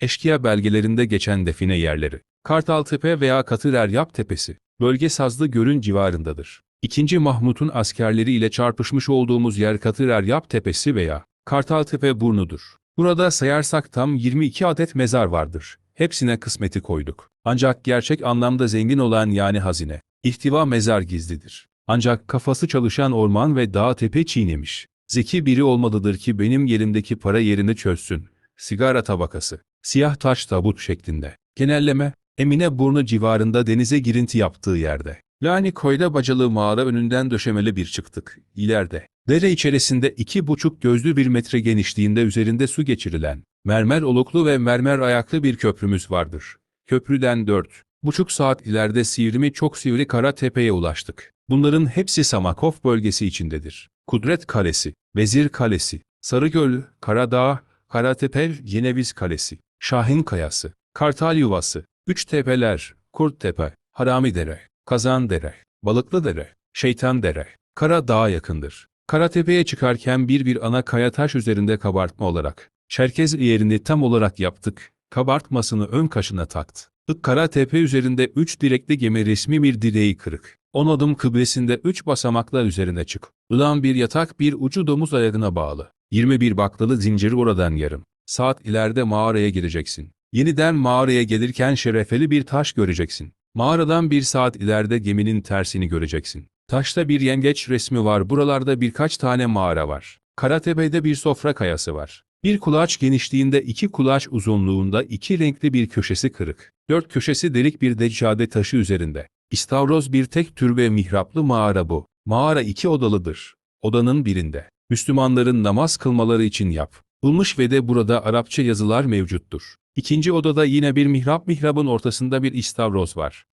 Eşkıya belgelerinde geçen define yerleri. Kartaltepe veya Katıreryap Tepesi. Bölge Sazlı Göl'ün civarındadır. İkinci Mahmut'un askerleri ile çarpışmış olduğumuz yer Katıreryap Tepesi veya Kartaltepe Burnu'dur. Burada sayarsak tam 22 adet mezar vardır. Hepsine kısmeti koyduk. Ancak gerçek anlamda zengin olan yani hazine, ihtiva mezar gizlidir. Ancak kafası çalışan orman ve dağ tepe çiğnemiş. Zeki biri olmalıdır ki benim yerimdeki para yerini çözsün. Sigara tabakası, siyah taş tabut şeklinde. Genelleme, Emine Burnu civarında denize girinti yaptığı yerde. Lani koyda bacalı mağara önünden döşemeli bir çıktık. İleride, dere içerisinde iki buçuk gözlü bir metre genişliğinde üzerinde su geçirilen, mermer oluklu ve mermer ayaklı bir köprümüz vardır. Köprüden dört, buçuk saat ileride sivrimi çok sivri kara tepeye ulaştık. Bunların hepsi Samakov bölgesi içindedir. Kudret Kalesi, Vezir Kalesi, Sarıgöl, Karadağ, Karatepe, Yeneviz Kalesi, Şahin Kayası, Kartal Yuvası, Üç Tepeler, Kurttepe, Haramidere, Kazandere, Balıklıdere, Şeytandere, Karadağ'a yakındır. Karatepe'ye çıkarken bir bir ana kaya taş üzerinde kabartma olarak, Çerkez yerini tam olarak yaptık, kabartmasını ön kaşına taktı. Ikkara tepe üzerinde üç direkli gemi resmi bir direği kırık. On adım kıblesinde üç basamaklar üzerine çık. Ulan bir yatak bir ucu domuz ayağına bağlı. 21 baklalı zincir oradan yarım. Saat ileride mağaraya gireceksin. Yeniden mağaraya gelirken şerefeli bir taş göreceksin. Mağaradan bir saat ileride geminin tersini göreceksin. Taşta bir yengeç resmi var. Buralarda birkaç tane mağara var. Karatepe'de bir sofra kayası var. Bir kulaç genişliğinde iki kulaç uzunluğunda iki renkli bir köşesi kırık. Dört köşesi delik bir deccade taşı üzerinde. İstavroz bir tek türbe mihraplı mağara bu. Mağara iki odalıdır. Odanın birinde. Müslümanların namaz kılmaları için yap. Bulmuş ve de burada Arapça yazılar mevcuttur. İkinci odada yine bir mihrap mihrabın ortasında bir istavroz var.